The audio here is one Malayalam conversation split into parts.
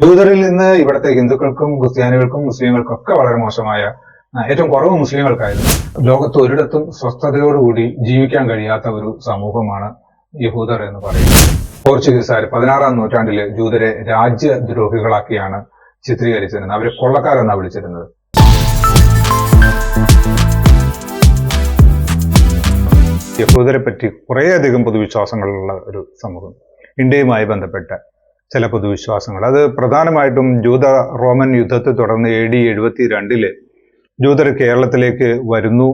ജൂതരിൽ നിന്ന് ഇവിടുത്തെ ഹിന്ദുക്കൾക്കും ക്രിസ്ത്യാനികൾക്കും മുസ്ലിങ്ങൾക്കും ഒക്കെ വളരെ മോശമായ ഏറ്റവും കുറവ് മുസ്ലിങ്ങൾക്കായിരുന്നു. ലോകത്ത് ഒരിടത്തും സ്വസ്ഥതയോടുകൂടി ജീവിക്കാൻ കഴിയാത്ത ഒരു സമൂഹമാണ് യഹൂദർ എന്ന് പറയുന്നത്. പോർച്ചുഗീസുകാർ പതിനാറാം നൂറ്റാണ്ടിൽ ജൂതരെ രാജ്യദ്രോഹികളാക്കിയാണ് ചിത്രീകരിച്ചിരുന്നത്. അവരെ കൊള്ളക്കാരെന്നാണ് വിളിച്ചിരുന്നത്. യഹൂദരെ പറ്റി കുറേയധികം പൊതുവിശ്വാസങ്ങളുള്ള ഒരു സമൂഹം. ഇന്ത്യയുമായി ബന്ധപ്പെട്ട ചില പൊതുവിശ്വാസങ്ങൾ. അത് പ്രധാനമായിട്ടും ജൂത റോമൻ യുദ്ധത്തെ തുടർന്ന് എ ഡി എഴുപത്തി രണ്ടിൽ ജൂതർ കേരളത്തിലേക്ക് വരുന്നു.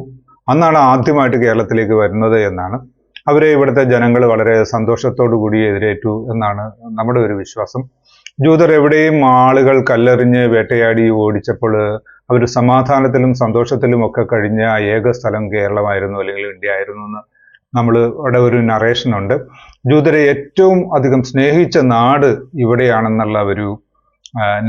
അന്നാണ് ആദ്യമായിട്ട് കേരളത്തിലേക്ക് വരുന്നത് എന്നാണ്. അവരെ ഇവിടുത്തെ ജനങ്ങൾ വളരെ സന്തോഷത്തോടു കൂടി എതിരേറ്റു എന്നാണ് നമ്മുടെ ഒരു വിശ്വാസം. ജൂതർ എവിടെയും ആളുകൾ കല്ലെറിഞ്ഞ് വേട്ടയാടി ഓടിച്ചപ്പോൾ അവർ സമാധാനത്തിലും സന്തോഷത്തിലും ഒക്കെ കഴിഞ്ഞ ഏക സ്ഥലം കേരളമായിരുന്നു അല്ലെങ്കിൽ ഇന്ത്യ ആയിരുന്നു എന്ന് നമ്മൾ അവിടെ ഒരു നറേഷൻ ഉണ്ട്. ജൂതരെ ഏറ്റവും അധികം സ്നേഹിച്ച നാട് ഇവിടെയാണെന്നുള്ള ഒരു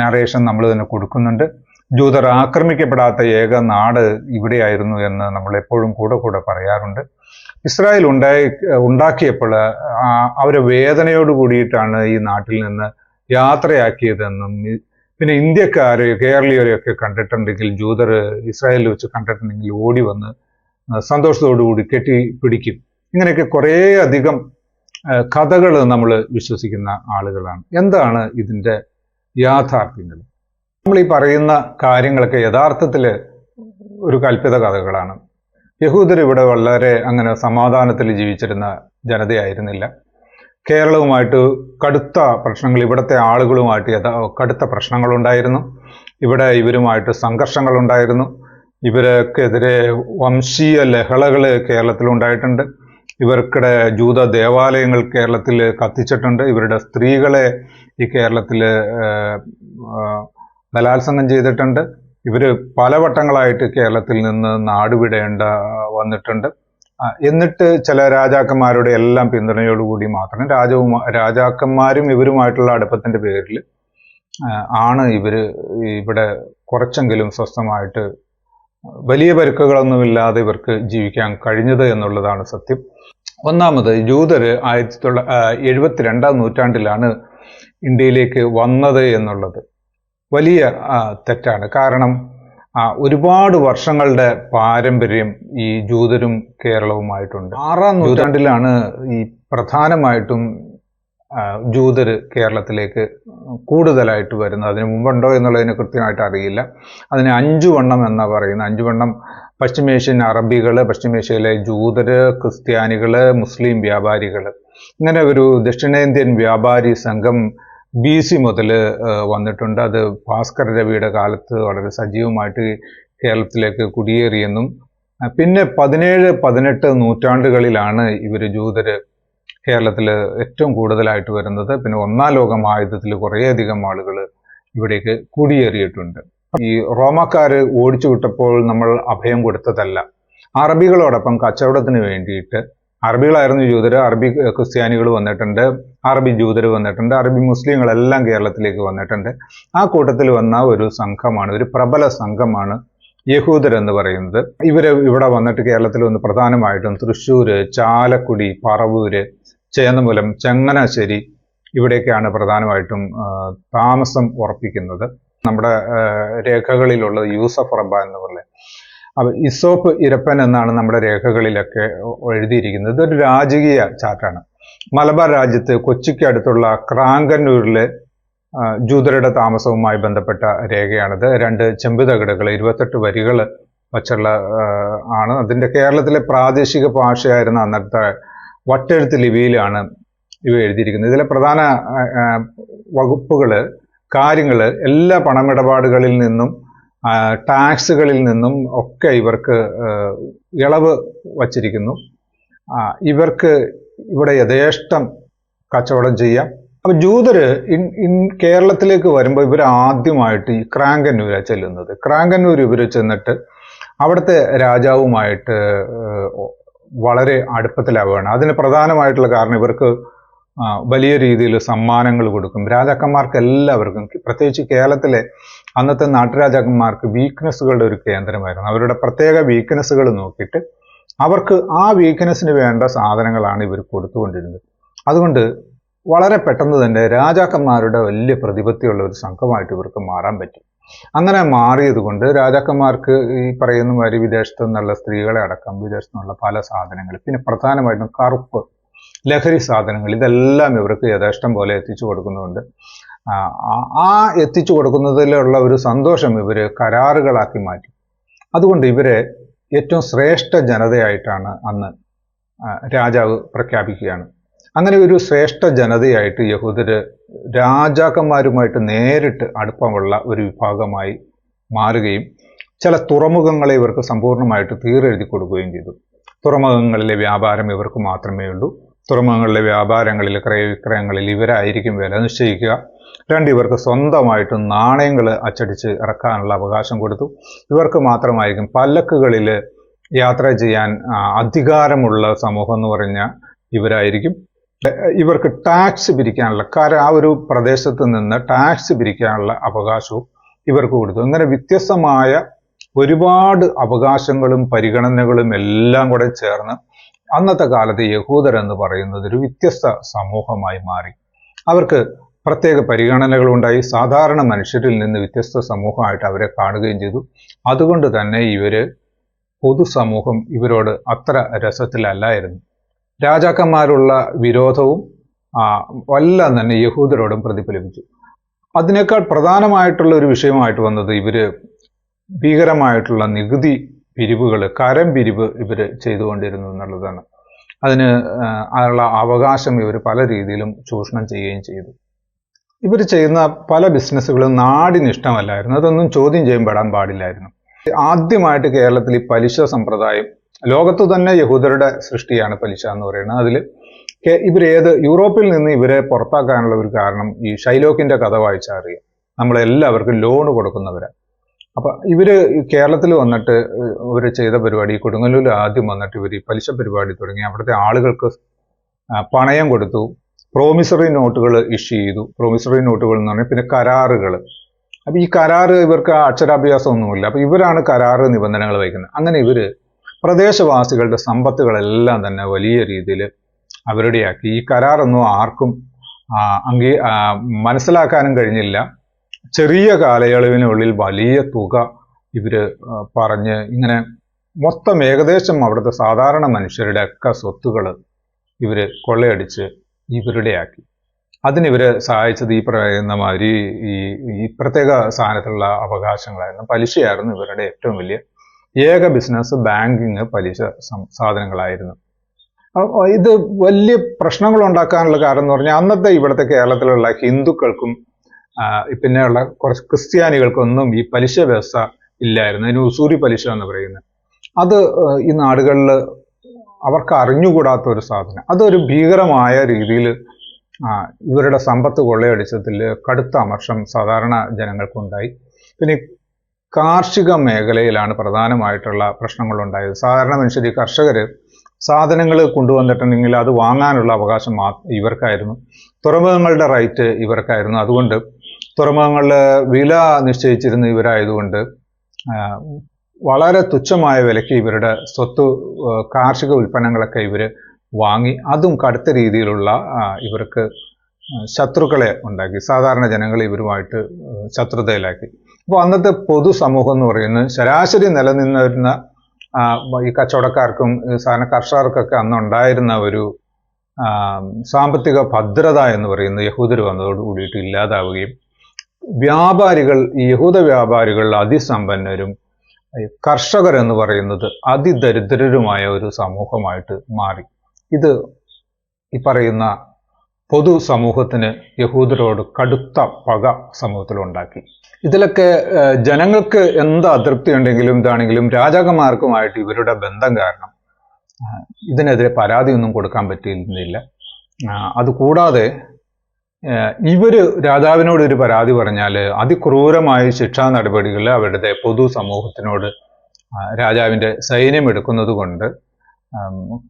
നറേഷൻ നമ്മൾ തന്നെ കൊടുക്കുന്നുണ്ട്. ജൂതർ ആക്രമിക്കപ്പെടാത്ത ഏക നാട് ഇവിടെയായിരുന്നു എന്ന് നമ്മൾ എപ്പോഴും കൂടെ കൂടെ പറയാറുണ്ട്. ഇസ്രായേൽ ഉണ്ടായി ഉണ്ടാക്കിയപ്പോൾ അവരെ വേദനയോട് കൂടിയിട്ടാണ് ഈ നാട്ടിൽ നിന്ന് യാത്രയാക്കിയതെന്നും പിന്നെ ഇന്ത്യക്കാര് കേരളീയരെയൊക്കെ കണ്ടിട്ടുണ്ടെങ്കിൽ ജൂതർ ഇസ്രായേലിൽ വെച്ച് കണ്ടിട്ടുണ്ടെങ്കിൽ ഓടി വന്ന് സന്തോഷത്തോടു കൂടി കെട്ടി പിടിക്കും. ഇങ്ങനെയൊക്കെ കുറേ അധികം കഥകൾ നമ്മൾ വിശ്വസിക്കുന്ന ആളുകളാണ്. എന്താണ് ഇതിന്റെ യാഥാർത്ഥ്യങ്ങൾ? നമ്മൾ ഈ പറയുന്ന കാര്യങ്ങളൊക്കെ യഥാർത്ഥത്തിൽ ഒരു കൽപ്പിത കഥകളാണ്. യഹൂദർ ഇവിടെ വളരെ അങ്ങനെ സമാധാനത്തിൽ ജീവിച്ചിരുന്ന ജനതയായിരുന്നില്ല. കേരളവുമായിട്ട് കടുത്ത പ്രശ്നങ്ങൾ ഇവിടുത്തെ ആളുകളുമായിട്ട് യഥാ കടുത്ത പ്രശ്നങ്ങളുണ്ടായിരുന്നു. ഇവിടെ ഇവരുമായിട്ട് സംഘർഷങ്ങളുണ്ടായിരുന്നു. ഇവർക്കെതിരെ വംശീയ ലഹളകൾ കേരളത്തിലുണ്ടായിട്ടുണ്ട്. ഇവർക്കിടെ ജൂത ദേവാലയങ്ങൾ കേരളത്തിൽ കത്തിച്ചിട്ടുണ്ട്. ഇവരുടെ സ്ത്രീകളെ ഈ കേരളത്തിൽ ബലാത്സംഗം ചെയ്തിട്ടുണ്ട്. ഇവർ പലവട്ടങ്ങളായിട്ട് കേരളത്തിൽ നിന്ന് നാടുവിടേണ്ട വന്നിട്ടുണ്ട്. എന്നിട്ട് ചില രാജാക്കന്മാരുടെ എല്ലാം പിന്തുണയോടുകൂടി മാത്രം രാജവും രാജാക്കന്മാരും ഇവരുമായിട്ടുള്ള അടുപ്പത്തിന്റെ പേരിൽ ആണ് ഇവർ ഇവിടെ കുറച്ചെങ്കിലും സ്വസ്ഥമായിട്ട് വലിയ പരുക്കുകളൊന്നുമില്ലാതെ ഇവർക്ക് ജീവിക്കാൻ കഴിഞ്ഞത് എന്നുള്ളതാണ് സത്യം. ഒന്നാമത് ജൂതര് ആയിരത്തി തൊള്ള എഴുപത്തിരണ്ടാം നൂറ്റാണ്ടിലാണ് ഇന്ത്യയിലേക്ക് വന്നത് എന്നുള്ളത്. വലിയ തെറ്റാണ്. കാരണം ആ, ഒരുപാട് വർഷങ്ങളുടെ പാരമ്പര്യം ഈ ജൂതരും കേരളവുമായിട്ടുണ്ട്. ആറാം നൂറ്റാണ്ടിലാണ് ഈ പ്രധാനമായിട്ടും ആ, ജൂതര് കേരളത്തിലേക്ക് കൂടുതലായിട്ട് വരുന്നത് അതിന് മുമ്പുണ്ടോ എന്നുള്ളതിനെ കൃത്യമായിട്ട് അറിയില്ല. അതിന് അഞ്ചു വണ്ണം എന്നാ പറയുന്നത്. അഞ്ചു വണ്ണം പശ്ചിമേഷ്യൻ അറബികൾ പശ്ചിമേഷ്യയിലെ ജൂതർ ക്രിസ്ത്യാനികൾ മുസ്ലിം വ്യാപാരികൾ ഇങ്ങനെ ഒരു ദക്ഷിണേന്ത്യൻ വ്യാപാരി സംഘം ബി സി മുതൽ വന്നിട്ടുണ്ട്. അത് ഭാസ്കര രവിയുടെ കാലത്ത് വളരെ സജീവമായിട്ട് കേരളത്തിലേക്ക് കുടിയേറിയെന്നും പിന്നെ പതിനേഴ് പതിനെട്ട് നൂറ്റാണ്ടുകളിലാണ് ഇവർ ജൂതര് കേരളത്തിൽ ഏറ്റവും കൂടുതലായിട്ട് വരുന്നത് പിന്നെ ഒന്നാം ലോക മഹായുദ്ധത്തിൽ കുറേയധികം ആളുകൾ ഇവിടേക്ക് കുടിയേറിയിട്ടുണ്ട്. ഈ റോമക്കാർ ഓടിച്ചു വിട്ടപ്പോൾ നമ്മൾ അഭയം കൊടുത്തതല്ല. അറബികളോടൊപ്പം കച്ചവടത്തിന് വേണ്ടിയിട്ട് അറബികളായിരുന്നു ജൂതർ അറബി ക്രിസ്ത്യാനികൾ വന്നിട്ടുണ്ട് അറബി ജൂതർ വന്നിട്ടുണ്ട് അറബി മുസ്ലിങ്ങളെല്ലാം കേരളത്തിലേക്ക് വന്നിട്ടുണ്ട്. ആ കൂട്ടത്തിൽ വന്ന ഒരു സംഘമാണ് ഒരു പ്രബല സംഘമാണ് യഹൂദർ എന്ന് പറയുന്നത്. ഇവർ ഇവിടെ വന്നിട്ട് കേരളത്തിൽ വന്ന് പ്രധാനമായിട്ടും തൃശ്ശൂർ ചാലക്കുടി പറവൂര് ചേന്നമൂലം ചങ്ങനാശ്ശേരി ഇവിടേക്കാണ് പ്രധാനമായിട്ടും താമസം ഉറപ്പിക്കുന്നത്. നമ്മുടെ രേഖകളിലുള്ള രേഖകളിലുള്ളത് യൂസഫ് റബ്ബ എന്ന് പറയുന്നത് അപ്പൊ ഇസോപ്പ് ഇരപ്പൻ എന്നാണ് നമ്മുടെ രേഖകളിലൊക്കെ എഴുതിയിരിക്കുന്നത്. ഇതൊരു രാജകീയ ചാറ്റാണ്. മലബാർ രാജ്യത്ത് കൊച്ചിക്ക് അടുത്തുള്ള ക്രാങ്കന്നൂരിലെ ജൂതരുടെ താമസവുമായി ബന്ധപ്പെട്ട രേഖയാണിത്. രണ്ട് ചെമ്പുതകിടുകൾ ഇരുപത്തെട്ട് വരികൾ വച്ചുള്ള ആണ്. അതിന്റെ കേരളത്തിലെ പ്രാദേശിക ഭാഷയായിരുന്ന അന്നത്തെ വട്ടെഴുത്ത് ലിപിയിലാണ് ഇവ എഴുതിയിരിക്കുന്നത്. ഇതിലെ പ്രധാന വകുപ്പുകൾ കാര്യങ്ങൾ എല്ലാ പണമിടപാടുകളിൽ നിന്നും ടാക്സുകളിൽ നിന്നും ഒക്കെ ഇവർക്ക് ഇളവ് വച്ചിരിക്കുന്നു. ഇവർക്ക് ഇവിടെ യഥേഷ്ടം കച്ചവടം ചെയ്യാം. അപ്പോൾ ജൂതര് ഇൻ ഇൻ കേരളത്തിലേക്ക് വരുമ്പോൾ ഇവർ ആദ്യമായിട്ട് ഈ ക്രാങ്കന്നൂരാണ് ചെല്ലുന്നത്. ക്രാങ്കന്നൂർ ഇവർ ചെന്നിട്ട് അവിടുത്തെ രാജാവുമായിട്ട് വളരെ അടുപ്പത്തിലാവുകയാണ്. അതിന് പ്രധാനമായിട്ടുള്ള കാരണം ഇവർക്ക് വലിയ രീതിയിൽ സമ്മാനങ്ങൾ കൊടുക്കും. രാജാക്കന്മാർക്ക് എല്ലാവർക്കും പ്രത്യേകിച്ച് കേരളത്തിലെ അന്നത്തെ നാട്ടുരാജാക്കന്മാർക്ക് വീക്ക്നെസ്സുകളുടെ ഒരു കേന്ദ്രമായിരുന്നു. അവരുടെ പ്രത്യേക വീക്ക്നെസ്സുകൾ നോക്കിയിട്ട് അവർക്ക് ആ വീക്ക്നെസ്സിന് വേണ്ട സാധനങ്ങളാണ് ഇവർ കൊടുത്തുകൊണ്ടിരുന്നത്. അതുകൊണ്ട് വളരെ പെട്ടെന്ന് തന്നെ രാജാക്കന്മാരുടെ വലിയ പ്രതിപത്തിയുള്ള ഒരു സംഘമായിട്ട് ഇവർക്ക് മാറാൻ പറ്റി. അങ്ങനെ മാറിയത് കൊണ്ട് രാജാക്കന്മാർക്ക് ഈ പറയുന്ന മാതിരി വിദേശത്തു നിന്നുള്ള സ്ത്രീകളെ അടക്കം വിദേശത്തു നിന്നുള്ള പല സാധനങ്ങൾ പിന്നെ പ്രധാനമായിട്ടും കറുപ്പ് ലഹരി സാധനങ്ങൾ ഇതെല്ലാം ഇവർക്ക് യഥേഷ്ടം പോലെ എത്തിച്ചു കൊടുക്കുന്നുണ്ട്. ആ, എത്തിച്ചു കൊടുക്കുന്നതിലുള്ള ഒരു സന്തോഷം ഇവർ കരാറുകളാക്കി മാറ്റി. അതുകൊണ്ട് ഇവരെ ഏറ്റവും ശ്രേഷ്ഠ ജനതയായിട്ടാണ് അന്ന് രാജാവ് പ്രഖ്യാപിക്കുകയാണ്. അങ്ങനെ ഒരു ശ്രേഷ്ഠ ജനതയായിട്ട് യഹൂദർ രാജാക്കന്മാരുമായിട്ട് നേരിട്ട് അടുപ്പമുള്ള ഒരു വിഭാഗമായി മാറുകയും ചില തുറമുഖങ്ങളെ ഇവർക്ക് സമ്പൂർണമായിട്ട് തീരെഴുതി കൊടുക്കുകയും ചെയ്തു. തുറമുഖങ്ങളിലെ വ്യാപാരം ഇവർക്ക് മാത്രമേ ഉള്ളൂ. തുറമുഖങ്ങളിലെ വ്യാപാരങ്ങളിൽ ക്രയവിക്രയങ്ങളിൽ ഇവരായിരിക്കും വില നിശ്ചയിക്കുക. രണ്ട് ഇവർക്ക് സ്വന്തമായിട്ട് നാണയങ്ങൾ അച്ചടിച്ച് ഇറക്കാനുള്ള അവകാശം കൊടുത്തു. ഇവർക്ക് മാത്രമായിരിക്കും പല്ലക്കുകളിൽ യാത്ര ചെയ്യാൻ അധികാരമുള്ള സമൂഹം എന്ന് പറഞ്ഞ ഇവരായിരിക്കും. ഇവർക്ക് ടാക്സ് പിരിക്കാനുള്ള കാരണം ആ ഒരു പ്രദേശത്ത് നിന്ന് ടാക്സ് പിരിക്കാനുള്ള അവകാശവും ഇവർക്ക് കൊടുത്തു. അങ്ങനെ വ്യത്യസ്തമായ ഒരുപാട് അവകാശങ്ങളും പരിഗണനകളും എല്ലാം കൂടെ ചേർന്ന് അന്നത്തെ കാലത്ത് യഹൂദർ എന്ന് പറയുന്നത് ഒരു വ്യത്യസ്ത സമൂഹമായി മാറി. അവർക്ക് പ്രത്യേക പരിഗണനകളുണ്ടായി സാധാരണ മനുഷ്യരിൽ നിന്ന് വ്യത്യസ്ത സമൂഹമായിട്ട് അവരെ കാണുകയും ചെയ്തു. അതുകൊണ്ട് തന്നെ ഇവർ പൊതുസമൂഹം ഇവരോട് അത്ര രസത്തിലല്ലായിരുന്നു. രാജാക്കന്മാരുള്ള വിരോധവും എല്ലാം തന്നെ യഹൂദരോടും പ്രതിഫലിപ്പിച്ചു. അതിനേക്കാൾ പ്രധാനമായിട്ടുള്ള ഒരു വിഷയമായിട്ട് വന്നത് ഇവർ ഭീകരമായിട്ടുള്ള നികുതി പിരിവുകൾ കരം പിരിവ് ഇവർ ചെയ്തുകൊണ്ടിരുന്നു എന്നുള്ളതാണ്. അതിന് ഉള്ള അവകാശം ഇവർ പല രീതിയിലും ചൂഷണം ചെയ്യുകയും ചെയ്തു. ഇവർ ചെയ്യുന്ന പല ബിസിനസ്സുകളും നാടിന് ഇഷ്ടമല്ലായിരുന്നു. അതൊന്നും ചോദ്യം ചെയ്യപ്പെടാൻ പാടില്ലായിരുന്നു. ആദ്യമായിട്ട് കേരളത്തിൽ ഈ പലിശ സമ്പ്രദായം ലോകത്ത് തന്നെ യഹൂദരുടെ സൃഷ്ടിയാണ് പലിശ എന്ന് പറയുന്നത്. അതിൽ ഇവരേത് യൂറോപ്പിൽ നിന്ന് ഇവരെ പുറത്താക്കാനുള്ള ഒരു കാരണം ഈ ഷൈലോക്കിന്റെ കഥ വായിച്ചാൽ അറിയാം. നമ്മളെല്ലാവർക്കും ലോൺ കൊടുക്കുന്നവരാ. അപ്പൊ ഇവർ കേരളത്തിൽ വന്നിട്ട് ഇവർ ചെയ്ത പരിപാടി കൊടുങ്ങല്ലൂരിൽ ആദ്യം വന്നിട്ട് ഇവർ ഈ പലിശ പരിപാടി തുടങ്ങി. അവിടുത്തെ ആളുകൾക്ക് പണയം കൊടുത്തു. പ്രോമിസറി നോട്ടുകൾ ഇഷ്യൂ ചെയ്തു. പ്രോമിസറി നോട്ടുകൾ എന്ന് പറഞ്ഞാൽ പിന്നെ കരാറുകൾ. അപ്പൊ ഈ കരാറ് ഇവർക്ക് അക്ഷരാഭ്യാസം ഒന്നുമില്ല അപ്പൊ ഇവരാണ് കരാറ് നിബന്ധനകൾ വഹിക്കുന്നത്. അങ്ങനെ ഇവർ പ്രദേശവാസികളുടെ സമ്പത്തുകളെല്ലാം തന്നെ വലിയ രീതിയിൽ അവരുടെയാക്കി. ഈ കരാറൊന്നും ആർക്കും അംഗീ മനസ്സിലാക്കാനും കഴിഞ്ഞില്ല. ചെറിയ കാലയളവിനുള്ളിൽ വലിയ തുക ഇവർ പറഞ്ഞ് ഇങ്ങനെ മൊത്തം ഏകദേശം അവിടുത്തെ സാധാരണ മനുഷ്യരുടെ ഒക്കെ സ്വത്തുകൾ ഇവർ കൊള്ളയടിച്ച് ഇവരുടെയാക്കി. അതിനിവരെ സഹായിച്ചത് ഈ പറയുന്ന മാതിരി ഈ ഈ പ്രത്യേക സാധനത്തിലുള്ള അവകാശങ്ങളായിരുന്നു. പലിശയായിരുന്നു ഇവരുടെ ഏറ്റവും വലിയ ഏക ബിസിനസ് ബാങ്കിങ് പലിശ സാധനങ്ങളായിരുന്നു. ഇത് വലിയ പ്രശ്നങ്ങൾ ഉണ്ടാക്കാനുള്ള കാരണം എന്ന് പറഞ്ഞാൽ അന്നത്തെ ഇവിടുത്തെ കേരളത്തിലുള്ള ഹിന്ദുക്കൾക്കും പിന്നെയുള്ള കുറച്ച് ക്രിസ്ത്യാനികൾക്കൊന്നും ഈ പലിശ വ്യവസ്ഥ ഇല്ലായിരുന്നു. അതിന് ഉസൂരി പലിശ എന്ന് പറയുന്നത്. അത് ഈ നാടുകളിൽ അവർക്ക് അറിഞ്ഞുകൂടാത്ത ഒരു സാധനം. അതൊരു ഭീകരമായ രീതിയിൽ ഇവരുടെ സമ്പത്ത് കൊള്ളയടിച്ചതിൽ കടുത്ത അമർഷം സാധാരണ ജനങ്ങൾക്കുണ്ടായി. പിന്നെ കാർഷിക മേഖലയിലാണ് പ്രധാനമായിട്ടുള്ള പ്രശ്നങ്ങളുണ്ടായത്. സാധാരണ മനുഷ്യർ ഈ കർഷകർ സാധനങ്ങൾ കൊണ്ടുവന്നിട്ടുണ്ടെങ്കിൽ അത് വാങ്ങാനുള്ള അവകാശം മാ ഇവർക്കായിരുന്നു. തുറമുഖങ്ങളുടെ റൈറ്റ് ഇവർക്കായിരുന്നു. അതുകൊണ്ട് തുറമുഖങ്ങളിൽ വില നിശ്ചയിച്ചിരുന്ന ഇവരായതുകൊണ്ട് വളരെ തുച്ഛമായ വിലയ്ക്ക് ഇവരുടെ സ്വത്ത് കാർഷിക ഉൽപ്പന്നങ്ങളൊക്കെ ഇവർ വാങ്ങി അതും കടുത്ത രീതിയിലുള്ള ഇവർക്ക് ശത്രുക്കളെ ഉണ്ടാക്കി. സാധാരണ ജനങ്ങൾ ഇവരുമായിട്ട് ശത്രുതയിലാക്കി. അപ്പോൾ അന്നത്തെ പൊതുസമൂഹം എന്ന് പറയുന്നത് ശരാശരി നിലനിന്നിരുന്ന ഈ കച്ചവടക്കാർക്കും സാധന കർഷകർക്കൊക്കെ അന്നുണ്ടായിരുന്ന ഒരു സാമ്പത്തിക ഭദ്രത എന്ന് പറയുന്നത് യഹൂദർ വന്നതോട് കൂടിയിട്ട് ഇല്ലാതാവുകയും വ്യാപാരികൾ യഹൂദ വ്യാപാരികൾ അതിസമ്പന്നരും കർഷകർ എന്ന് പറയുന്നത് അതിദരിദ്രരുമായ ഒരു സമൂഹമായിട്ട് മാറി. ഇത് ഈ പറയുന്ന പൊതു സമൂഹത്തിന് യഹൂദരോട് കടുത്ത പക സമൂഹത്തിലുണ്ടാക്കി. ഇതിലൊക്കെ ജനങ്ങൾക്ക് എന്ത് അതൃപ്തി ഉണ്ടെങ്കിലും ഇതാണെങ്കിലും രാജാക്കന്മാർക്കുമായിട്ട് ഇവരുടെ ബന്ധം കാരണം ഇതിനെതിരെ പരാതിയൊന്നും കൊടുക്കാൻ പറ്റിയിരുന്നില്ല. അതുകൂടാതെ ഇവർ രാജാവിനോട് ഒരു പരാതി പറഞ്ഞാൽ അതിക്രൂരമായ ശിക്ഷാ നടപടികൾ അവരുടെ പൊതു സമൂഹത്തിനോട് രാജാവിന്റെ സൈന്യം എടുക്കുന്നത് കൊണ്ട്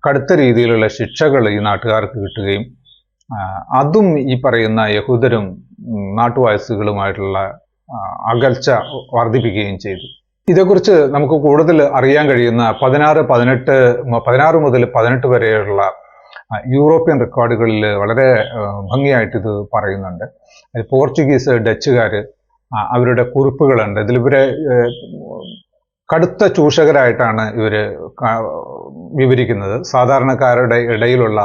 കടുത്ത രീതിയിലുള്ള ശിക്ഷകൾ ഈ നാട്ടുകാർക്ക് കിട്ടുകയും അതും ഈ പറയുന്ന യഹൂദരും നാട്ടുവായസുകളുമായിട്ടുള്ള അകൽച്ച വർദ്ധിപ്പിക്കുകയും ചെയ്തു. ഇതേക്കുറിച്ച് നമുക്ക് കൂടുതൽ അറിയാൻ കഴിയുന്ന പതിനാറ് പതിനെട്ട് പതിനാറ് മുതൽ പതിനെട്ട് വരെയുള്ള യൂറോപ്യൻ റെക്കോർഡുകളിൽ വളരെ ഭംഗിയായിട്ട് ഇത് പറയുന്നുണ്ട്. പോർച്ചുഗീസ് ഡച്ചുകാർ അവരുടെ കുറിപ്പുകളുണ്ട്. ഏഹ്, കടുത്ത ചൂഷകരായിട്ടാണ് ഇവർ വിവരിക്കുന്നത്. സാധാരണക്കാരുടെ ഇടയിലുള്ള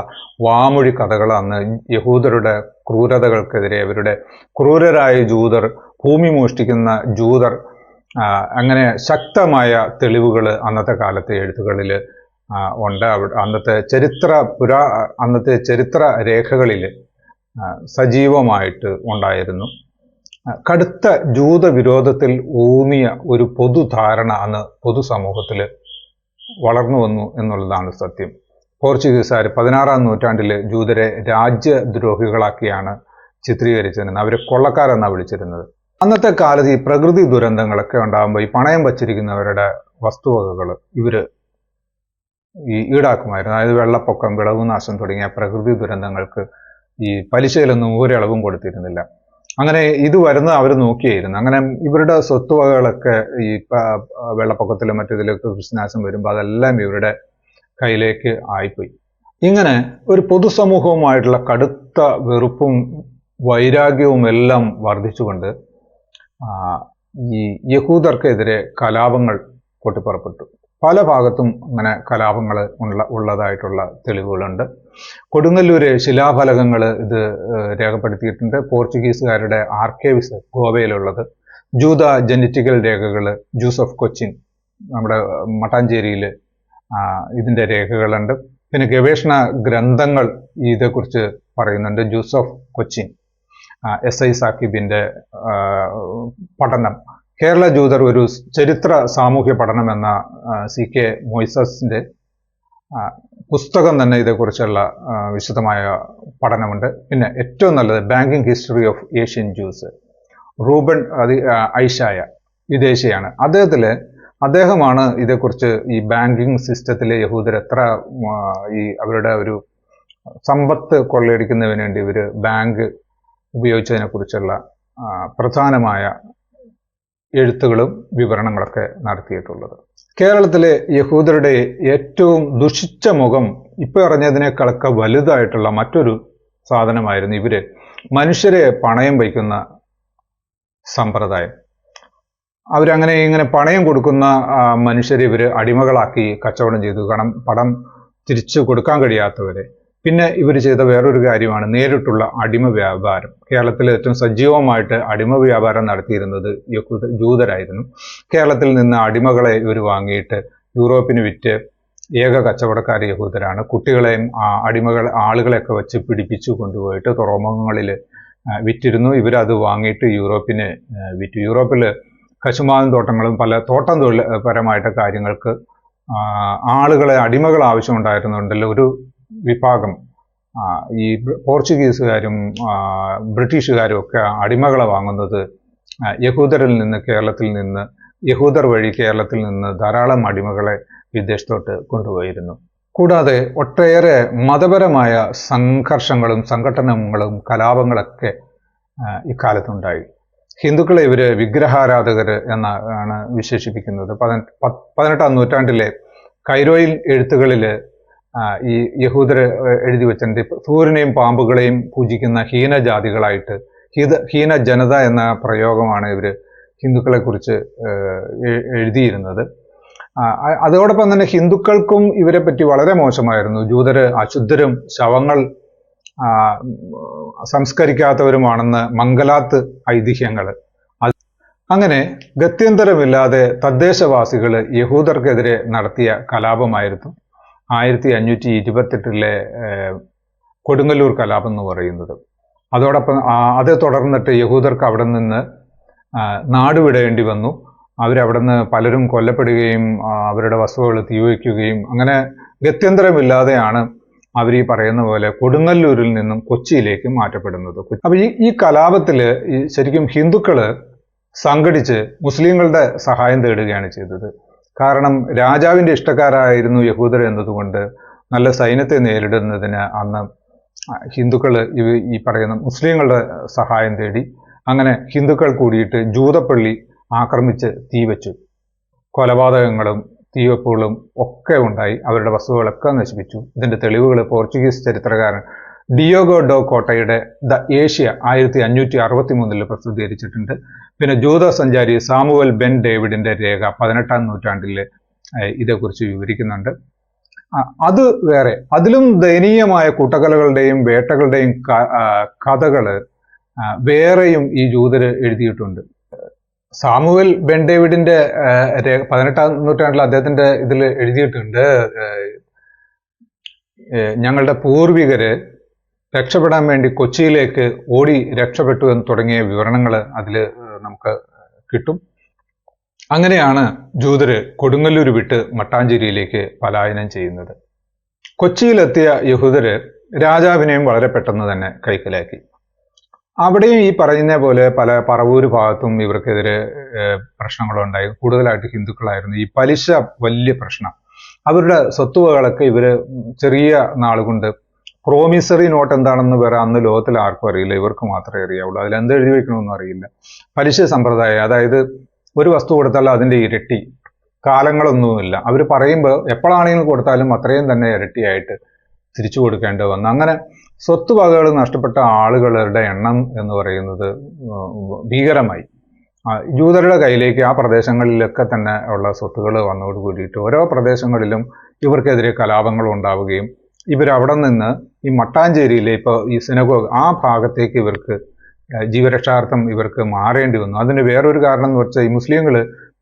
വാമൊഴി അന്ന് യഹൂദരുടെ ക്രൂരതകൾക്കെതിരെ അവരുടെ ക്രൂരരായ ജൂതർ ഭൂമി മോഷ്ടിക്കുന്ന ജൂതർ അങ്ങനെ ശക്തമായ തെളിവുകൾ അന്നത്തെ കാലത്തെ എഴുത്തുകളിൽ ഉണ്ട്. അന്നത്തെ ചരിത്ര പുരാ അന്നത്തെ ചരിത്ര രേഖകളിൽ സജീവമായിട്ട് ഉണ്ടായിരുന്നു. കടുത്ത ജൂത വിരോധത്തിൽ ഊന്നിയ ഒരു പൊതുധാരണ അന്ന് പൊതുസമൂഹത്തിൽ വളർന്നു വന്നു എന്നുള്ളതാണ് സത്യം. പോർച്ചുഗീസുകാർ പതിനാറാം നൂറ്റാണ്ടിൽ ജൂതരെ രാജ്യദ്രോഹികളാക്കിയാണ് ചിത്രീകരിച്ചിരുന്നത്. അവരെ കൊള്ളക്കാരെന്നാണ് വിളിച്ചിരുന്നത്. അന്നത്തെ കാലത്ത് ഈ പ്രകൃതി ദുരന്തങ്ങളൊക്കെ ഉണ്ടാകുമ്പോൾ ഈ പണയം വച്ചിരിക്കുന്നവരുടെ വസ്തുവകകൾ ഇവർ ഈ ഈടാക്കുമായിരുന്നു. അതായത് വെള്ളപ്പൊക്കം വിളവ് നാശം തുടങ്ങിയ പ്രകൃതി ദുരന്തങ്ങൾക്ക് ഈ പലിശയിലൊന്നും ഒരളവും കൊടുത്തിരുന്നില്ല. അങ്ങനെ ഇത് വരുന്ന അവർ നോക്കിയായിരുന്നു. അങ്ങനെ ഇവരുടെ സ്വത്തുവകകളൊക്കെ ഈ വെള്ളപ്പൊക്കത്തിലും മറ്റിതിലൊക്കെ കൃഷിനാശം വരുമ്പോൾ അതെല്ലാം ഇവരുടെ കയ്യിലേക്ക് ആയിപ്പോയി. ഇങ്ങനെ ഒരു പൊതുസമൂഹവുമായിട്ടുള്ള കടുത്ത വെറുപ്പും വൈരാഗ്യവും എല്ലാം വർദ്ധിച്ചുകൊണ്ട് ഈ യഹൂദർക്കെതിരെ കലാപങ്ങൾ പൊട്ടിപ്പുറപ്പെട്ടു. പല ഭാഗത്തും അങ്ങനെ കലാപങ്ങൾ ഉള്ള ഉള്ളതായിട്ടുള്ള തെളിവുകളുണ്ട്. കൊടുങ്ങല്ലൂർ ശിലാഫലകങ്ങൾ ഇത് രേഖപ്പെടുത്തിയിട്ടുണ്ട്. പോർച്ചുഗീസുകാരുടെ ആർക്കേവ്സ് ഗോവയിലുള്ളത്. ജൂത ജനറ്റിക്കൽ രേഖകൾ ജൂസഫ് കൊച്ചിൻ നമ്മുടെ മട്ടാഞ്ചേരിയിൽ ഇതിന്റെ രേഖകളുണ്ട്. പിന്നെ ഗവേഷണ ഗ്രന്ഥങ്ങൾ ഇതേക്കുറിച്ച് പറയുന്നുണ്ട്. Jews of Cochin S I സാക്കിബിന്റെ പഠനം. കേരള ജൂതർ ഒരു ചരിത്ര സാമൂഹ്യ പഠനം എന്ന സി കെ മൊയ്സസിന്റെ പുസ്തകം തന്നെ ഇതേക്കുറിച്ചുള്ള വിശദമായ പഠനമുണ്ട്. പിന്നെ ഏറ്റവും നല്ലത് banking history of Asian Jews Ruben അത് ഐഷായ വിദേശിയാണ്. അദ്ദേഹത്തിൽ അദ്ദേഹമാണ് ഇതേക്കുറിച്ച് ഈ ബാങ്കിങ് സിസ്റ്റത്തിലെ യഹൂദർ എത്ര ഈ അവരുടെ ഒരു സമ്പത്ത് കൊള്ളയടിക്കുന്നതിന് വേണ്ടി ഇവർ ബാങ്ക് ഉപയോഗിച്ചതിനെക്കുറിച്ചുള്ള പ്രധാനമായ എഴുത്തുകളും വിവരണങ്ങളൊക്കെ നടത്തിയിട്ടുള്ളത്. കേരളത്തിലെ യഹൂദരുടെ ഏറ്റവും ദുഷിച്ച മുഖം ഇപ്പൊ അറിഞ്ഞതിനേക്കാളൊക്കെ വലുതായിട്ടുള്ള മറ്റൊരു സാധനമായിരുന്നു ഇവർ മനുഷ്യരെ പണയം വയ്ക്കുന്ന സമ്പ്രദായം. അവരങ്ങനെ ഇങ്ങനെ പണയം കൊടുക്കുന്ന മനുഷ്യരെ ഇവർ അടിമകളാക്കി കച്ചവടം ചെയ്തു. കാരണം പണം തിരിച്ചു കൊടുക്കാൻ കഴിയാത്തവരെ. പിന്നെ ഇവർ ചെയ്ത വേറൊരു കാര്യമാണ് നേരിട്ടുള്ള അടിമ വ്യാപാരം. കേരളത്തിൽ ഏറ്റവും സജീവമായിട്ട് അടിമ വ്യാപാരം നടത്തിയിരുന്നത് ജൂതരായിരുന്നു. കേരളത്തിൽ നിന്ന് അടിമകളെ ഇവർ വാങ്ങിയിട്ട് യൂറോപ്പിന് വിറ്റ് ഏക കച്ചവടക്കാർ യഹൂദരാണ്. കുട്ടികളെയും അടിമകൾ ആളുകളെയൊക്കെ വെച്ച് പിടിപ്പിച്ചു കൊണ്ടുപോയിട്ട് തുറമുഖങ്ങളിൽ വിറ്റിരുന്നു. ഇവരത് വാങ്ങിയിട്ട് യൂറോപ്പിന് വിറ്റു. യൂറോപ്പിൽ കശുമാവൻ തോട്ടങ്ങളും പല തോട്ടം തൊഴിൽ പരമായിട്ട് കാര്യങ്ങൾക്ക് ആളുകളെ അടിമകൾ ആവശ്യമുണ്ടായിരുന്നുണ്ടല്ലോ ഒരു വിഭാഗം ഈ പോർച്ചുഗീസുകാരും ബ്രിട്ടീഷുകാരും ഒക്കെ അടിമകളെ വാങ്ങുന്നത് യഹൂദരിൽ നിന്ന് കേരളത്തിൽ നിന്ന് യഹൂദർ വഴി കേരളത്തിൽ നിന്ന് ധാരാളം അടിമകളെ വിദേശത്തോട്ട് കൊണ്ടുപോയിരുന്നു. കൂടാതെ ഒട്ടേറെ മതപരമായ സംഘർഷങ്ങളും സംഘടനകളും കലാപങ്ങളൊക്കെ ഇക്കാലത്തുണ്ടായി. ഹിന്ദുക്കളെ ഇവർ വിഗ്രഹാരാധകർ എന്നാണ് വിശേഷിപ്പിക്കുന്നത്. പതിനെട്ടാം നൂറ്റാണ്ടിലെ കൈരോയിൽ എഴുത്തുകളിൽ ഈ യഹൂദർ എഴുതി വെച്ചിട്ടുണ്ട്. സൂര്യനെയും പാമ്പുകളെയും പൂജിക്കുന്ന ഹീനജാതികളായിട്ട് ഹീത ഹീന ജനത എന്ന പ്രയോഗമാണ് ഇവർ ഹിന്ദുക്കളെ കുറിച്ച് എഴുതിയിരുന്നത്. അതോടൊപ്പം തന്നെ ഹിന്ദുക്കൾക്കും ഇവരെ പറ്റി വളരെ മോശമായിരുന്നു. ജൂതര് അശുദ്ധരും ശവങ്ങൾ സംസ്കരിക്കാത്തവരുമാണെന്ന് മംഗലാത്ത് ഐതിഹ്യങ്ങൾ അങ്ങനെ ഗത്യന്തരമില്ലാതെ തദ്ദേശവാസികൾ യഹൂദർക്കെതിരെ നടത്തിയ കലാപമായിരുന്നു. ആയിരത്തി അഞ്ഞൂറ്റി ഇരുപത്തെട്ടിലെ കൊടുങ്ങല്ലൂർ കലാപം എന്ന് പറയുന്നത്. അതോടൊപ്പം അത് തുടർന്നിട്ട് യഹൂദർക്ക് അവിടെ നിന്ന് നാട് നാടുവിടേണ്ടി വന്നു. അവരവിടെ നിന്ന് പലരും കൊല്ലപ്പെടുകയും അവരുടെ വസ്തുവകൾ തീവയ്ക്കുകയും അങ്ങനെ ഗത്യന്തരമില്ലാതെയാണ് അവർ ഈ പറയുന്ന പോലെ കൊടുങ്ങല്ലൂരിൽ നിന്നും കൊച്ചിയിലേക്ക് മാറ്റപ്പെടുന്നത്. അപ്പോൾ ഈ ഈ കലാപത്തിൽ ശരിക്കും ഹിന്ദുക്കൾ സംഘടിച്ച് മുസ്ലിങ്ങളുടെ സഹായം തേടുകയാണ് ചെയ്തത്. കാരണം രാജാവിന്റെ ഇഷ്ടക്കാരായിരുന്നു യഹൂദർ എന്നതുകൊണ്ട് നല്ല സൈന്യത്തെ നേരിടുന്നതിന് അന്ന് ഹിന്ദുക്കൾ ഈ പറയുന്ന മുസ്ലിങ്ങളുടെ സഹായം തേടി അങ്ങനെ ഹിന്ദുക്കൾ കൂടിയിട്ട് ജൂതപ്പള്ളി ആക്രമിച്ച് തീവച്ചു കൊലപാതകങ്ങളും തീവെപ്പുകളും ഒക്കെ ഉണ്ടായി അവരുടെ വസ്തുക്കളൊക്കെ നശിപ്പിച്ചു. ഇതിന്റെ തെളിവുകൾ പോർച്ചുഗീസ് ചരിത്രകാരൻ ഡിയോഗോ ഡോ കോട്ടയുടെ ദ ഏഷ്യ ആയിരത്തി അഞ്ഞൂറ്റി അറുപത്തി മൂന്നിൽ പ്രസിദ്ധീകരിച്ചിട്ടുണ്ട്. പിന്നെ ജൂത സഞ്ചാരി സാമുവൽ ബെൻ ഡേവിഡിന്റെ രേഖ പതിനെട്ടാം നൂറ്റാണ്ടിൽ ഇതേക്കുറിച്ച് വിവരിക്കുന്നുണ്ട്. അത് വേറെ. അതിലും ദയനീയമായ കൂട്ടക്കലകളുടെയും വേട്ടകളുടെയും കഥകൾ വേറെയും ഈ ജൂതര് എഴുതിയിട്ടുണ്ട്. സാമുവൽ ബെൻ ഡേവിഡിന്റെ പതിനെട്ടാം നൂറ്റാണ്ടിൽ അദ്ദേഹത്തിന്റെ ഇതിൽ എഴുതിയിട്ടുണ്ട് ഞങ്ങളുടെ പൂർവികര് രക്ഷപ്പെടാൻ വേണ്ടി കൊച്ചിയിലേക്ക് ഓടി രക്ഷപ്പെട്ടു എന്ന് തുടങ്ങിയ വിവരണങ്ങൾ അതിൽ നമുക്ക് കിട്ടും. അങ്ങനെയാണ് ജൂതര് കൊടുങ്ങല്ലൂർ വിട്ട് മട്ടാഞ്ചേരിയിലേക്ക് പലായനം ചെയ്യുന്നത്. കൊച്ചിയിലെത്തിയ യഹൂദര് രാജാവിനെയും വളരെ പെട്ടെന്ന് തന്നെ കൈക്കലാക്കി. അവിടെയും ഈ പറയുന്ന പോലെ പല പറവൂര് ഭാഗത്തും ഇവർക്കെതിരെ പ്രശ്നങ്ങളുണ്ടായി. കൂടുതലായിട്ട് ഹിന്ദുക്കളായിരുന്നു. ഈ പലിശ വലിയ പ്രശ്നം. അവരുടെ സ്വത്തുവകളൊക്കെ ഇവർ ചെറിയ നാളുകൊണ്ട് പ്രോമിസറി നോട്ട് എന്താണെന്ന് വേറെ അന്ന് ലോകത്തിൽ ആർക്കും അറിയില്ല. ഇവർക്ക് മാത്രമേ അറിയാവുള്ളൂ. അതിൽ എന്ത് എഴുതി വെക്കണമെന്നും അറിയില്ല. പലിശ സമ്പ്രദായം അതായത് ഒരു വസ്തു കൊടുത്താൽ അതിന്റെ ഇരട്ടി. കാലങ്ങളൊന്നുമില്ല. അവർ പറയുമ്പോൾ എപ്പോഴാണെങ്കിലും കൊടുത്താലും അത്രയും തന്നെ ഇരട്ടിയായിട്ട് തിരിച്ചു കൊടുക്കേണ്ടി വന്നു. അങ്ങനെ സ്വത്ത് വകകൾ നഷ്ടപ്പെട്ട ആളുകളുടെ എണ്ണം എന്ന് പറയുന്നത് ഭീകരമായി. ജൂതരുടെ കയ്യിലേക്ക് ആ പ്രദേശങ്ങളിലൊക്കെ തന്നെ ഉള്ള സ്വത്തുകൾ വന്നതോട് കൂടിയിട്ട് ഓരോ പ്രദേശങ്ങളിലും ഇവർക്കെതിരെ കലാപങ്ങൾ ഉണ്ടാവുകയും ഇവരവിടെ നിന്ന് ഈ മട്ടാഞ്ചേരിയിലെ ഇപ്പോൾ ഈ സിനഗോഗ് ആ ഭാഗത്തേക്ക് ഇവർക്ക് ജീവരക്ഷാർത്ഥം ഇവർക്ക് മാറേണ്ടി വന്നു. അതിന് വേറൊരു കാരണം എന്ന് വെച്ചാൽ ഈ മുസ്ലിങ്ങൾ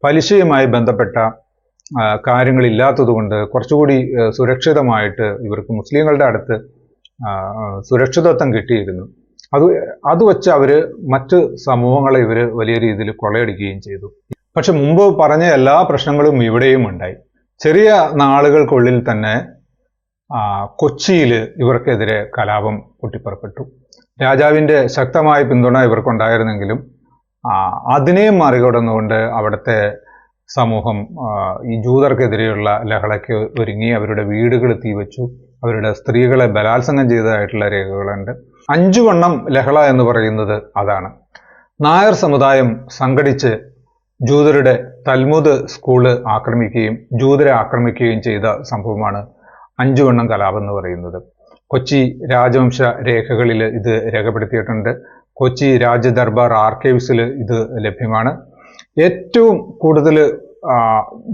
പലിശയുമായി ബന്ധപ്പെട്ട കാര്യങ്ങളില്ലാത്തതുകൊണ്ട് കുറച്ചുകൂടി സുരക്ഷിതമായിട്ട് ഇവർക്ക് മുസ്ലിങ്ങളുടെ അടുത്ത് സുരക്ഷിതത്വം കിട്ടിയിരുന്നു. അത് അത് വെച്ച് അവർ മറ്റ് സമൂഹങ്ങളെ ഇവർ വലിയ രീതിയിൽ കൊള്ളയടിക്കുകയും ചെയ്തു. പക്ഷെ മുമ്പ് പറഞ്ഞ എല്ലാ പ്രശ്നങ്ങളും ഇവിടെയും ഉണ്ടായി. ചെറിയ നാളുകൾക്കുള്ളിൽ തന്നെ കൊച്ചിയിൽ ഇവർക്കെതിരെ കലാപം പൊട്ടിപ്പുറപ്പെട്ടു. രാജാവിന്റെ ശക്തമായ പിന്തുണ ഇവർക്കുണ്ടായിരുന്നെങ്കിലും അതിനെയും മറികടന്നുകൊണ്ട് അവിടുത്തെ സമൂഹം ഈ ജൂതർക്കെതിരെയുള്ള ലഹളയ്ക്ക് ഒരുങ്ങി അവരുടെ വീടുകൾ തീവച്ചു അവരുടെ സ്ത്രീകളെ ബലാത്സംഗം ചെയ്തതായിട്ടുള്ള രേഖകളുണ്ട്. അഞ്ചു വണ്ണം ലഹള എന്ന് പറയുന്നത് അതാണ്. നായർ സമുദായം സംഘടിച്ച് ജൂതരുടെ തൽമുദ് സ്കൂൾ ആക്രമിക്കുകയും ജൂതരെ ആക്രമിക്കുകയും ചെയ്ത സംഭവമാണ് അഞ്ചുവണ്ണം കലാപം എന്ന് പറയുന്നത്. കൊച്ചി രാജവംശ രേഖകളിൽ ഇത് രേഖപ്പെടുത്തിയിട്ടുണ്ട്. കൊച്ചി രാജദർബാർ ആർക്കൈവ്സിൽ ഇത് ലഭ്യമാണ്. ഏറ്റവും കൂടുതൽ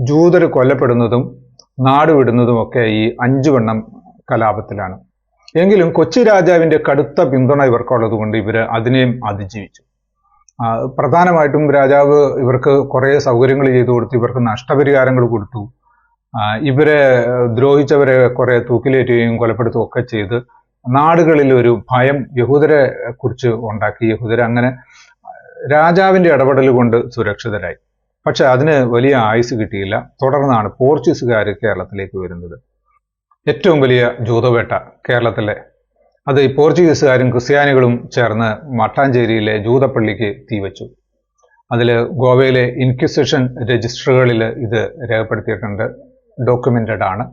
ജൂതർ കൊല്ലപ്പെടുന്നതും നാടുവിടുന്നതുമൊക്കെ ഈ അഞ്ചു വണ്ണം കലാപത്തിലാണ്. എങ്കിലും കൊച്ചി രാജാവിന്റെ കടുത്ത പിന്തുണ ഇവർക്കുള്ളത് കൊണ്ട് ഇവർ അതിനെയും അതിജീവിച്ചു. പ്രധാനമായിട്ടും രാജാവ് ഇവർക്ക് കുറേ സൗകര്യങ്ങൾ ചെയ്തു കൊടുത്തു ഇവർക്ക് നഷ്ടപരിഹാരങ്ങൾ കൊടുത്തു. ഇവരെ ദ്രോഹിച്ചവരെ കുറെ തൂക്കിലേറ്റുകയും കൊലപ്പെടുത്തുകയും ഒക്കെ ചെയ്ത് നാടുകളിൽ ഒരു ഭയം യഹൂദരെ കുറിച്ച് ഉണ്ടാക്കി. യഹൂദരെ അങ്ങനെ രാജാവിന്റെ ഇടപെടൽ കൊണ്ട് സുരക്ഷിതരായി. പക്ഷെ അതിന് വലിയ ആയുസ് കിട്ടിയില്ല. തുടർന്നാണ് പോർച്ചുഗീസുകാർ കേരളത്തിലേക്ക് വരുന്നത്. ഏറ്റവും വലിയ ജൂതവേട്ട കേരളത്തിലെ. അത് ഈ പോർച്ചുഗീസുകാരും ക്രിസ്ത്യാനികളും ചേർന്ന് മട്ടാഞ്ചേരിയിലെ ജൂതപ്പള്ളിക്ക് തീവച്ചു അതിൽ ഗോവയിലെ ഇൻക്വിസിഷൻ രജിസ്റ്ററുകളിൽ ഇത് രേഖപ്പെടുത്തിയിട്ടുണ്ട്. ഡോക്യുമെന്റഡ് ആണ്.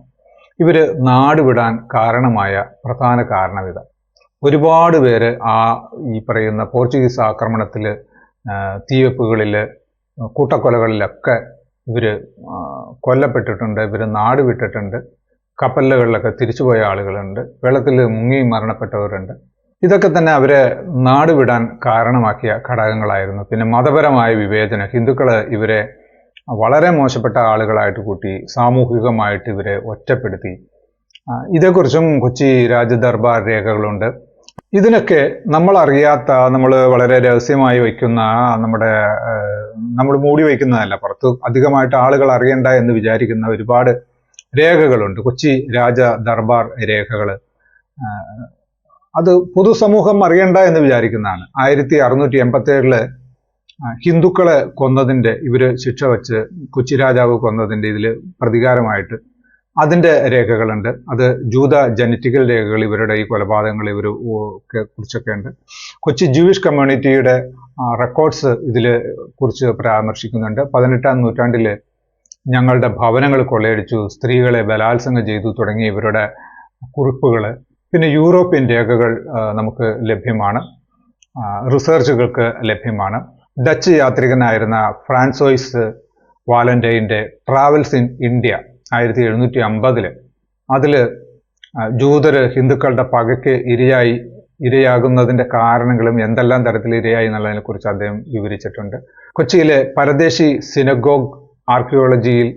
ഇവർ നാടുവിടാൻ കാരണമായ പ്രധാന കാരണം ഇത്. ഒരുപാട് പേര് ആ ഈ പറയുന്ന പോർച്ചുഗീസ് ആക്രമണത്തിൽ തീവെപ്പുകളിൽ കൂട്ടക്കൊലകളിലൊക്കെ ഇവർ കൊല്ലപ്പെട്ടിട്ടുണ്ട് ഇവർ നാട് വിട്ടിട്ടുണ്ട്. കപ്പലുകളിലൊക്കെ തിരിച്ചുപോയ ആളുകളുണ്ട്. വെള്ളത്തിൽ മുങ്ങി മരണപ്പെട്ടവരുണ്ട്. ഇതൊക്കെ തന്നെ അവരെ നാട് വിടാൻ കാരണമാക്കിയ ഘടകങ്ങളായിരുന്നു. പിന്നെ മതപരമായ വിവേചനം ഹിന്ദുക്കൾ ഇവരെ വളരെ മോശപ്പെട്ട ആളുകളായിട്ട് കൂട്ടി സാമൂഹികമായിട്ട് ഇവരെ ഒറ്റപ്പെടുത്തി. ഇതേക്കുറിച്ചും കൊച്ചി രാജദർബാർ രേഖകളുണ്ട്. ഇതിനൊക്കെ നമ്മൾ അറിയാത്ത നമ്മൾ വളരെ രഹസ്യമായി വയ്ക്കുന്ന നമ്മുടെ നമ്മൾ മൂടി വയ്ക്കുന്നതല്ല പുറത്ത് അധികമായിട്ട് ആളുകൾ അറിയണ്ട എന്ന് വിചാരിക്കുന്ന ഒരുപാട് രേഖകളുണ്ട്. കൊച്ചി രാജ ദർബാർ രേഖകൾ അത് പൊതുസമൂഹം അറിയണ്ട എന്ന് വിചാരിക്കുന്നതാണ്. ആയിരത്തി അറുന്നൂറ്റി എൺപത്തി ഏഴിൽ ഹിന്ദുക്കളെ കൊന്നതിന്റെ ഇവർ ശിക്ഷ വെച്ച് കൊച്ചി രാജാവ് കൊന്നതിന്റെ ഇതിൽ പ്രതികാരമായിട്ട് അതിന്റെ രേഖകളുണ്ട്. അത് ജൂത ജനറ്റിക്കൽ രേഖകൾ ഇവരുടെ ഈ കൊലപാതകങ്ങൾ ഇവർ കുറിച്ചൊക്കെ ഉണ്ട്. കൊച്ചി ജൂയിഷ് കമ്മ്യൂണിറ്റിയുടെ റെക്കോർഡ്സ് ഇതിൽ കുറിച്ച് പരാമർശിക്കുന്നുണ്ട്. പതിനെട്ടാം നൂറ്റാണ്ടിൽ ഞങ്ങളുടെ ഭവനങ്ങൾ കൊള്ളയടിച്ചു സ്ത്രീകളെ ബലാത്സംഗം ചെയ്തു തുടങ്ങിയ ഇവരുടെ കുറിപ്പുകൾ പിന്നെ യൂറോപ്യൻ രേഖകൾ നമുക്ക് ലഭ്യമാണ്. റിസർച്ചുകൾക്ക് ലഭ്യമാണ്. ഡച്ച് യാത്രികനായിരുന്ന ഫ്രാൻസോയിസ് വാലന്റൈന്റെ ട്രാവൽസ് ഇൻ ഇന്ത്യ ആയിരത്തി എഴുന്നൂറ്റി അമ്പതിൽ അതിൽ ജൂതര് ഹിന്ദുക്കളുടെ പകയ്ക്ക് ഇരയായി ഇരയാകുന്നതിന്റെ കാരണങ്ങളും എന്തെല്ലാം തരത്തിൽ ഇരയായി എന്നുള്ളതിനെക്കുറിച്ച് അദ്ദേഹം വിവരിച്ചിട്ടുണ്ട്. കൊച്ചിയിലെ പരദേശി സിനഗോഗ് ആർക്കിയോളജിയിൽ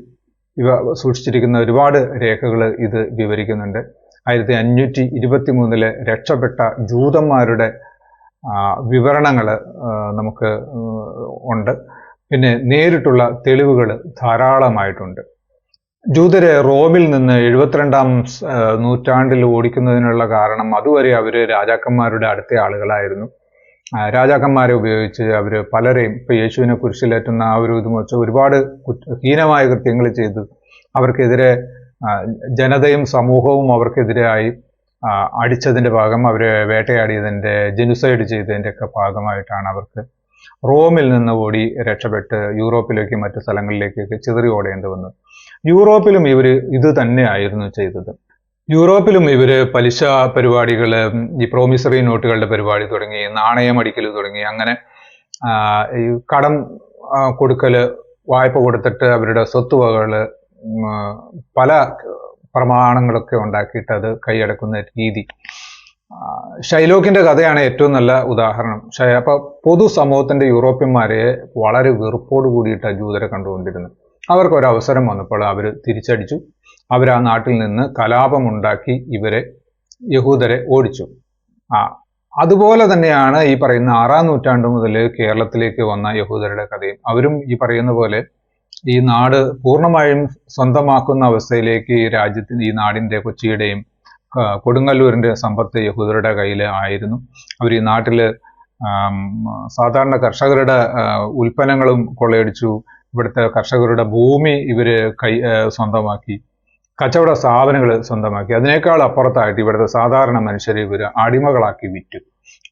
ഇവ സൂക്ഷിച്ചിരിക്കുന്ന ഒരുപാട് രേഖകൾ ഇത് വിവരിക്കുന്നുണ്ട്. ആയിരത്തി അഞ്ഞൂറ്റി ഇരുപത്തി മൂന്നിലെ രക്ഷപ്പെട്ട ജൂതന്മാരുടെ വിവരണങ്ങൾ നമുക്ക് ഉണ്ട്. പിന്നെ നേരിട്ടുള്ള തെളിവുകൾ ധാരാളമായിട്ടുണ്ട്. ജൂതരെ റോമിൽ നിന്ന് എഴുപത്തിരണ്ടാം നൂറ്റാണ്ടിൽ ഓടിക്കുന്നതിനുള്ള കാരണം അതുവരെ അവർ രാജാക്കന്മാരുടെ അടുത്ത ആളുകളായിരുന്നു. രാജാക്കന്മാരെ ഉപയോഗിച്ച് അവർ പലരെയും ഇപ്പോൾ യേശുവിനെ കുരിശിലേറ്റുന്ന ആ ഒരു ഇത് വെച്ച് ഒരുപാട് ഹീനമായ കൃത്യങ്ങൾ ചെയ്ത് അവർക്കെതിരെ ജനതയും സമൂഹവും അവർക്കെതിരായി അടിച്ചതിന്റെ ഭാഗം അവരെ വേട്ടയാടിയതിന്റെ ജനുസൈഡ് ചെയ്തതിന്റെ ഒക്കെ ഭാഗമായിട്ടാണ് അവർക്ക് റോമിൽ നിന്ന് ഓടി രക്ഷപ്പെട്ട് യൂറോപ്പിലേക്കും മറ്റു സ്ഥലങ്ങളിലേക്കൊക്കെ ചിതറി ഓടേണ്ടി വന്നത്. യൂറോപ്പിലും ഇവർ ഇത് തന്നെയായിരുന്നു ചെയ്തത്. യൂറോപ്പിലും ഇവർ പലിശ പരിപാടികൾ ഈ പ്രോമിസറി നോട്ടുകളുടെ പരിപാടി തുടങ്ങി നാണയമടിക്കൽ തുടങ്ങി അങ്ങനെ ഈ കടം കൊടുക്കൽ വായ്പ കൊടുത്തിട്ട് അവരുടെ സ്വത്തുവകൾ പല പ്രമാണങ്ങളൊക്കെ ഉണ്ടാക്കിയിട്ട് അത് കൈയടക്കുന്ന രീതി. ഷൈലോക്കിന്റെ കഥയാണ് ഏറ്റവും നല്ല ഉദാഹരണം. ഷൈ അപ്പൊ പൊതുസമൂഹത്തിന്റെ യൂറോപ്യന്മാരെ വളരെ വെറുപ്പോട് കൂടിയിട്ട് ജൂതരെ കണ്ടുകൊണ്ടിരുന്നു. അവർക്ക് ഒരു അവസരം വന്നപ്പോൾ അവർ തിരിച്ചടിച്ചു. അവർ ആ നാട്ടിൽ നിന്ന് കലാപമുണ്ടാക്കി ഇവരെ യഹൂദരെ ഓടിച്ചു. ആ അതുപോലെ തന്നെയാണ് ഈ പറയുന്ന ആറാം നൂറ്റാണ്ട് മുതൽ കേരളത്തിലേക്ക് വന്ന യഹൂദരുടെ കഥയും. അവരും ഈ പറയുന്ന പോലെ ഈ നാട് പൂർണമായും സ്വന്തമാക്കുന്ന അവസ്ഥയിലേക്ക് ഈ രാജ്യത്തിന് ഈ നാടിന്റെ കൊച്ചിയുടെയും കൊടുങ്ങല്ലൂരിന്റെ സമ്പത്ത് യഹൂദരുടെ കയ്യിൽ ആയിരുന്നു. അവർ ഈ നാട്ടിൽ സാധാരണ കർഷകരുടെ ഉൽപ്പന്നങ്ങളും കൊള്ളയടിച്ചു. ഇവിടുത്തെ കർഷകരുടെ ഭൂമി ഇവർ കൈ സ്വന്തമാക്കി. കച്ചവട സ്ഥാപനങ്ങൾ സ്വന്തമാക്കി. അതിനേക്കാൾ അപ്പുറത്തായിട്ട് ഇവിടുത്തെ സാധാരണ മനുഷ്യരെ ഇവർ അടിമകളാക്കി വിറ്റു.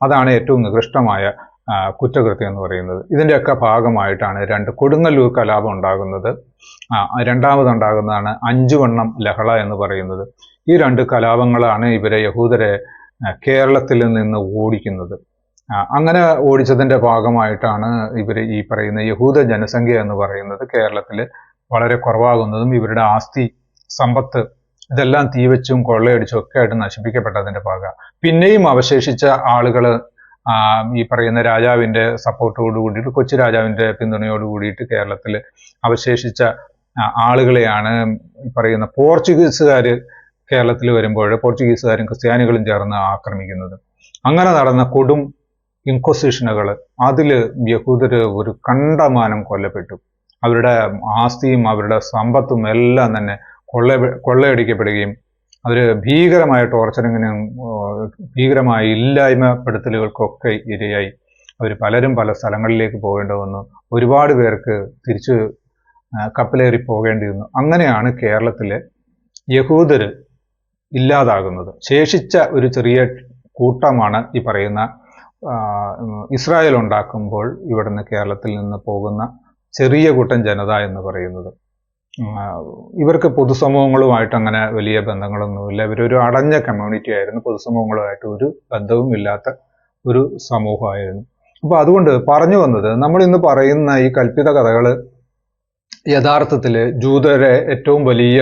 അതാണ് ഏറ്റവും നികൃഷ്ടമായ കുറ്റകൃത്യം എന്ന് പറയുന്നത്. ഇതിന്റെയൊക്കെ ഭാഗമായിട്ടാണ് രണ്ട് കൊടുങ്ങല്ലൂർ കലാപം ഉണ്ടാകുന്നത്. രണ്ടാമതുണ്ടാകുന്നതാണ് അഞ്ചുവണ്ണം ലഹള എന്ന് പറയുന്നത്. ഈ രണ്ട് കലാപങ്ങളാണ് ഇവരെ യഹൂദരെ കേരളത്തിൽ നിന്ന് ഓടിക്കുന്നത്. അങ്ങനെ ഓടിച്ചതിന്റെ ഭാഗമായിട്ടാണ് ഇവർ ഈ പറയുന്ന യഹൂദ ജനസംഖ്യ എന്ന് പറയുന്നത് കേരളത്തിൽ വളരെ കുറവാകുന്നതും ഇവരുടെ ആസ്തി സമ്പത്ത് ഇതെല്ലാം തീവച്ചും കൊള്ളയടിച്ചും ഒക്കെ ആയിട്ട് നശിപ്പിക്കപ്പെട്ടതിന്റെ ഭാഗമാണ്. പിന്നെയും അവശേഷിച്ച ആളുകൾ ഈ പറയുന്ന രാജാവിന്റെ സപ്പോർട്ടോട് കൂടിയിട്ട് കൊച്ചു രാജാവിന്റെ പിന്തുണയോട് കൂടിയിട്ട് കേരളത്തിൽ അവശേഷിച്ച ആളുകളെയാണ് ഈ പറയുന്ന പോർച്ചുഗീസുകാർ കേരളത്തിൽ വരുമ്പോൾ പോർച്ചുഗീസുകാരും ക്രിസ്ത്യാനികളും ചേർന്ന് ആക്രമിക്കുന്നത്. അങ്ങനെ നടന്ന കൊടും ഇൻക്വസിഷനുകൾ അതിൽ യഹൂദര് ഒരു കണ്ടമാനം കൊല്ലപ്പെട്ടു. അവരുടെ ആസ്തിയും അവരുടെ സമ്പത്തും എല്ലാം തന്നെ കൊള്ള കൊള്ളയടിക്കപ്പെടുകയും അവർ ഭീകരമായ ടോർച്ചറിങ്ങിനും ഭീകരമായ ഇല്ലായ്മപ്പെടുത്തലുകൾക്കൊക്കെ ഇരയായി. അവർ പലരും പല സ്ഥലങ്ങളിലേക്ക് പോകേണ്ടി വന്നു. ഒരുപാട് പേർക്ക് തിരിച്ച് കപ്പലേറി പോകേണ്ടി വന്നു. അങ്ങനെയാണ് കേരളത്തിലെ യഹൂദർ ഇല്ലാതാകുന്നത്. ശേഷിച്ച ഒരു ചെറിയ കൂട്ടമാണ് ഈ പറയുന്ന ഇസ്രായേൽ ഉണ്ടാക്കുമ്പോൾ ഇവിടുന്ന് കേരളത്തിൽ നിന്ന് പോകുന്ന ചെറിയ കൂട്ടം ജനത എന്ന് പറയുന്നത്. ഇവർക്ക് പൊതുസമൂഹങ്ങളുമായിട്ട് അങ്ങനെ വലിയ ബന്ധങ്ങളൊന്നുമില്ല. ഇവരൊരു അടഞ്ഞ കമ്മ്യൂണിറ്റി ആയിരുന്നു. പൊതുസമൂഹങ്ങളുമായിട്ട് ഒരു ബന്ധവും ഇല്ലാത്ത ഒരു സമൂഹമായിരുന്നു. അപ്പോൾ അതുകൊണ്ട് പറഞ്ഞു വന്നത് നമ്മൾ ഇന്ന് പറയുന്ന ഈ കൽപ്പിത കഥകൾ യഥാർത്ഥത്തിൽ ജൂതരെ ഏറ്റവും വലിയ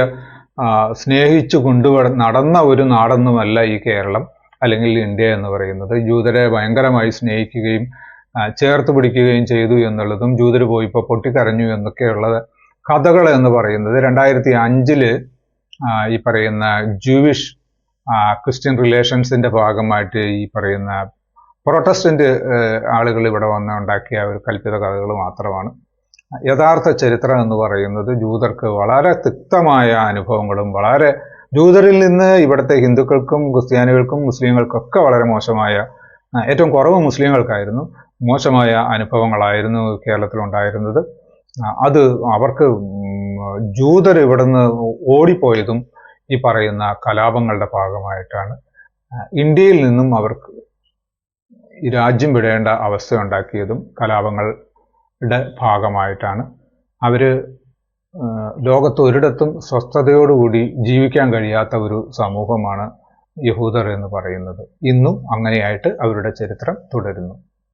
സ്നേഹിച്ചു കൊണ്ടുവ നടന്ന ഒരു നാടൊന്നുമല്ല ഈ കേരളം അല്ലെങ്കിൽ ഇന്ത്യ എന്ന് പറയുന്നത്. ജൂതരെ ഭയങ്കരമായി സ്നേഹിക്കുകയും ചേർത്ത് പിടിക്കുകയും ചെയ്തു എന്നുള്ളതും ജൂതർ പോയിപ്പോൾ പൊട്ടിക്കരഞ്ഞു എന്നൊക്കെയുള്ള കഥകൾ എന്ന് പറയുന്നത് രണ്ടായിരത്തി അഞ്ചിൽ ഈ പറയുന്ന ജൂവിഷ് ക്രിസ്ത്യൻ റിലേഷൻസിന്റെ ഭാഗമായിട്ട് ഈ പറയുന്ന പ്രൊട്ടസ്റ്റന്റ് ആളുകൾ ഇവിടെ വന്ന് ഉണ്ടാക്കിയ ഒരു കൽപ്പിത കഥകൾ മാത്രമാണ്. യഥാർത്ഥ ചരിത്രം എന്ന് പറയുന്നത് ജൂതർക്ക് വളരെ തിക്തമായ അനുഭവങ്ങളും വളരെ ജൂതരിൽ നിന്ന് ഇവിടുത്തെ ഹിന്ദുക്കൾക്കും ക്രിസ്ത്യാനികൾക്കും മുസ്ലിങ്ങൾക്കൊക്കെ വളരെ മോശമായ ഏറ്റവും കുറവ് മുസ്ലിങ്ങൾക്കായിരുന്നു മോശമായ അനുഭവങ്ങളായിരുന്നു കേരളത്തിൽ ഉണ്ടായിരുന്നത് അത് അവർക്ക് ജൂതർ ഇവിടുന്ന് ഓടിപ്പോയതും ഈ പറയുന്ന കലാപങ്ങളുടെ ഭാഗമായിട്ടാണ്. ഇന്ത്യയിൽ നിന്നും അവർക്ക് രാജ്യം വിടേണ്ട അവസ്ഥ ഉണ്ടാക്കിയതും കലാപങ്ങളുടെ ഭാഗമായിട്ടാണ്. അവർ ലോകത്ത് ഒരിടത്തും സ്വസ്ഥതയോടുകൂടി ജീവിക്കാൻ കഴിയാത്ത ഒരു സമൂഹമാണ് യഹൂദർ എന്ന് പറയുന്നത്. ഇന്നും അങ്ങനെയായിട്ട് അവരുടെ ചരിത്രം തുടരുന്നു.